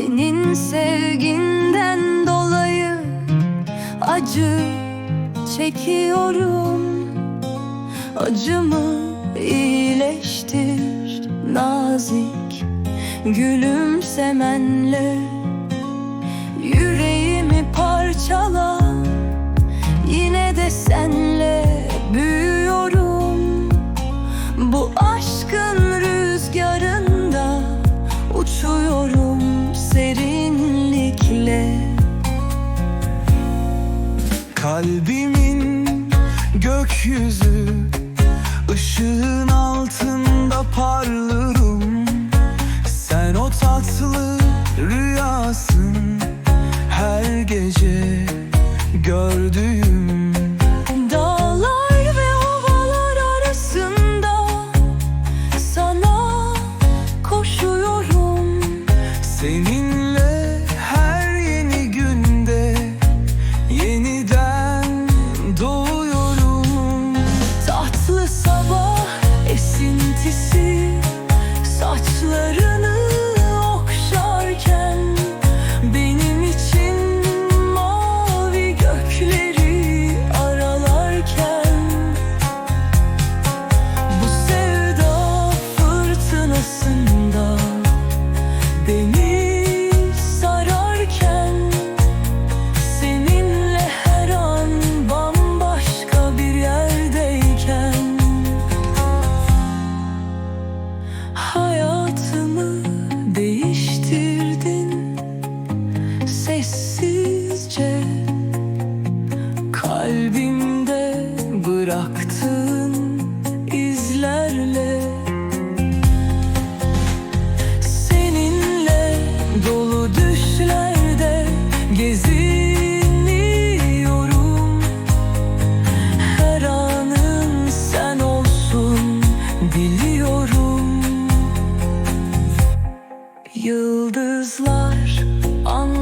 Senin sevginden dolayı acı çekiyorum. Acımı iyileştir nazik gülümsemenle. Yüreğimi parçala Kalbimin gökyüzü ışığın altında parlarım. Sen o tatlı rüyasın. Her gece gördüğüm Yıldızlar anlar